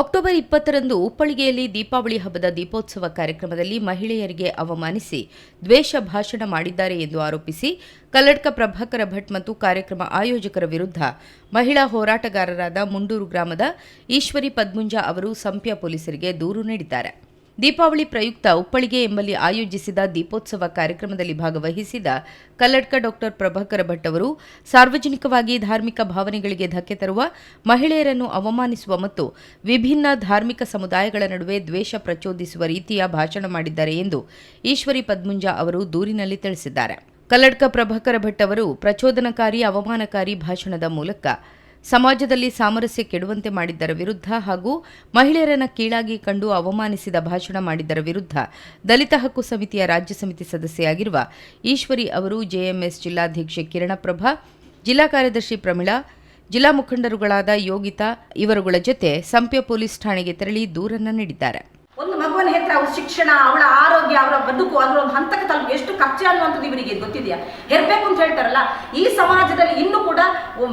October ಇಪ್ಪತ್ತರಂದು ಉಪ್ಪಳಿಗೆಯಲ್ಲಿ ದೀಪಾವಳಿ ಹಬ್ಬದ ದೀಪೋತ್ಸವ ಕಾರ್ಯಕ್ರಮದಲ್ಲಿ ಮಹಿಳೆಯರಿಗೆ ಅವಮಾನಿಸಿ ದ್ವೇಷ ಭಾಷಣ ಮಾಡಿದ್ದಾರೆ ಎಂದು ಆರೋಪಿಸಿ ಕಲ್ಲಡ್ಕ ಪ್ರಭಾಕರ ಭಟ್ ಮತ್ತು ಕಾರ್ಯಕ್ರಮ ಆಯೋಜಕರ ವಿರುದ್ಧ ಮಹಿಳಾ ಹೋರಾಟಗಾರರಾದ ಮುಂಡೂರು ಗ್ರಾಮದ ಈಶ್ವರಿ ಪದ್ಮುಂಜ ಅವರು ಸಂಪ್ಯ ಪೊಲೀಸರಿಗೆ ದೂರು ನೀಡಿದ್ದಾರೆ. ದೀಪಾವಳಿ ಪ್ರಯುಕ್ತ ಉಪ್ಪಳಿಗೆ ಎಂಬಲ್ಲಿ ಆಯೋಜಿಸಿದ ದೀಪೋತ್ಸವ ಕಾರ್ಯಕ್ರಮದಲ್ಲಿ ಭಾಗವಹಿಸಿದ ಕಲ್ಲಡ್ಕ ಡಾಕ್ಟರ್ ಪ್ರಭಾಕರ ಭಟ್ ಅವರು, ಸಾರ್ವಜನಿಕವಾಗಿ ಧಾರ್ಮಿಕ ಭಾವನೆಗಳಿಗೆ ಧಕ್ಕೆ ತರುವ ಮಹಿಳೆಯರನ್ನು ಅವಮಾನಿಸುವ ಮತ್ತು ವಿಭಿನ್ನ ಧಾರ್ಮಿಕ ಸಮುದಾಯಗಳ ನಡುವೆ ದ್ವೇಷ ಪ್ರಚೋದಿಸುವ ರೀತಿಯ ಭಾಷಣ ಮಾಡಿದ್ದಾರೆ ಎಂದು ಈಶ್ವರಿ ಪದ್ಮುಂಜ ಅವರು ದೂರಿನಲ್ಲಿ ತಿಳಿಸಿದ್ದಾರೆ. ಕಲ್ಲಡ್ಕ ಪ್ರಭಾಕರ ಭಟ್ ಅವರು, ಪ್ರಚೋದನಕಾರಿ, ಅವಮಾನಕಾರಿ ಭಾಷಣದ ಮೂಲಕ ಸಮಾಜದಲ್ಲಿ ಸಾಮರಸ್ಯ ಕೆಡುವಂತೆ ಮಾಡಿದ್ದರ ವಿರುದ್ಧ ಹಾಗೂ ಮಹಿಳೆಯರನ್ನ ಕೀಳಾಗಿ ಕಂಡು ಅವಮಾನಿಸಿದ ಭಾಷಣ ಮಾಡಿದ್ದರ ವಿರುದ್ಧ ದಲಿತ ಹಕ್ಕು ಸಮಿತಿಯ ರಾಜ್ಯ ಸಮಿತಿ ಸದಸ್ಯೆಯಾಗಿರುವ ಈಶ್ವರಿ ಅವರು ಜೆಎಂಎಸ್ ಜಿಲ್ಲಾಧ್ಯಕ್ಷೆ ಕಿರಣಪ್ರಭಾ, ಜಿಲ್ಲಾ ಕಾರ್ಯದರ್ಶಿ ಪ್ರಮಿಳಾ, ಜಿಲ್ಲಾ ಮುಖಂಡರುಗಳಾದ ಯೋಗಿತಾ, ಇವರುಗಳ ಜೊತೆ ಸಂಪ್ಯ ಪೊಲೀಸ್ ಠಾಣೆಗೆ ತೆರಳಿ ದೂರನ್ನು ನೀಡಿದ್ದಾರೆ. ಒಂದು ಮಗುವಿನ ಹೆತ್ರ ಅವ್ರ ಶಿಕ್ಷಣ, ಅವಳ ಆರೋಗ್ಯ, ಅವರ ಬದುಕು, ಅದರ ಒಂದು ಹಂತಕ್ಕೆ ತಲುಪಿ ಎಷ್ಟು ಖರ್ಚು ಅನ್ನುವಂಥದ್ದು ಇವರಿಗೆ ಗೊತ್ತಿದೆಯಾ? ಹೆರಬೇಕು ಅಂತ ಹೇಳ್ತಾರಲ್ಲ, ಈ ಸಮಾಜದಲ್ಲಿ ಇನ್ನೂ ಕೂಡ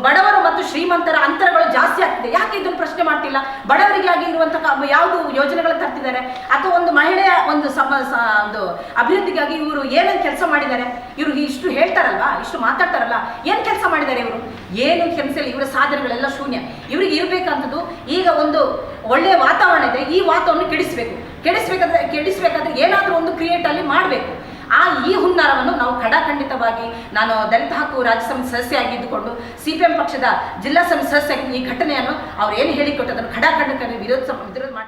ಬಡವರು ಮತ್ತು ಶ್ರೀಮಂತರ ಅಂತರಗಳು ಜಾಸ್ತಿ ಆಗ್ತಿದೆ. ಯಾಕೆ ಇದನ್ನು ಪ್ರಶ್ನೆ ಮಾಡ್ತಿಲ್ಲ? ಬಡವರಿಗಾಗಿ ಇರುವಂತಹ ಯಾವುದು ಯೋಜನೆಗಳು ತರ್ತಿದ್ದಾರೆ? ಅಥವಾ ಒಂದು ಮಹಿಳೆಯ ಒಂದು ಸಮ ಒಂದು ಅಭಿವೃದ್ಧಿಗಾಗಿ ಇವರು ಏನೇನು ಕೆಲಸ ಮಾಡಿದ್ದಾರೆ? ಇವರು ಇಷ್ಟು ಹೇಳ್ತಾರಲ್ವಾ? ಇಷ್ಟು ಮಾತಾಡ್ತಾರಲ್ಲ, ಏನು ಕೆಲಸ ಮಾಡಿದ್ದಾರೆ ಇವರು? ಏನು ಕೆಲಸ ಇಲ್ಲ ಇವರ ಸಾಧನೆಗಳೆಲ್ಲ ಶೂನ್ಯ. ಇವರಿಗೆ ಇರಬೇಕಂಥದ್ದು ಈಗ ಒಂದು ಒಳ್ಳೆಯ ವಾತಾವರಣ ಇದೆ, ಈ ವಾತಾವರಣ ಕೆಡಿಸ್ಬೇಕು. ಕೆಡಿಸ್ಬೇಕಾದ್ರೆ ಕೆಡಿಸ್ಬೇಕಾದ್ರೆ ಏನಾದರೂ ಒಂದು ಕ್ರಿಯೇಟ್ ಅಲ್ಲಿ ಮಾಡಬೇಕು. ಆ ಈ ಹುನ್ನಾರವನ್ನು ನಾವು ಖಡಾಖಂಡಿತವಾಗಿ ನಾನು ದಲಿತ ಹಕ್ಕು ರಾಜ್ಯ ಸಮಿತಿ ಸದಸ್ಯ ಆಗಿದ್ದುಕೊಂಡು ಸಿ ಪಿ ಎಂ ಪಕ್ಷದ ಜಿಲ್ಲಾ ಸಮಿತಿ ಸದಸ್ಯ ಈ ಘಟನೆಯನ್ನು ಅವ್ರು ಏನು ಹೇಳಿಕೊಟ್ಟು ಅದನ್ನು ಖಡಾಖಂಡಿತ ವಿರೋಧ ವಿರೋಧ ಮಾಡಿ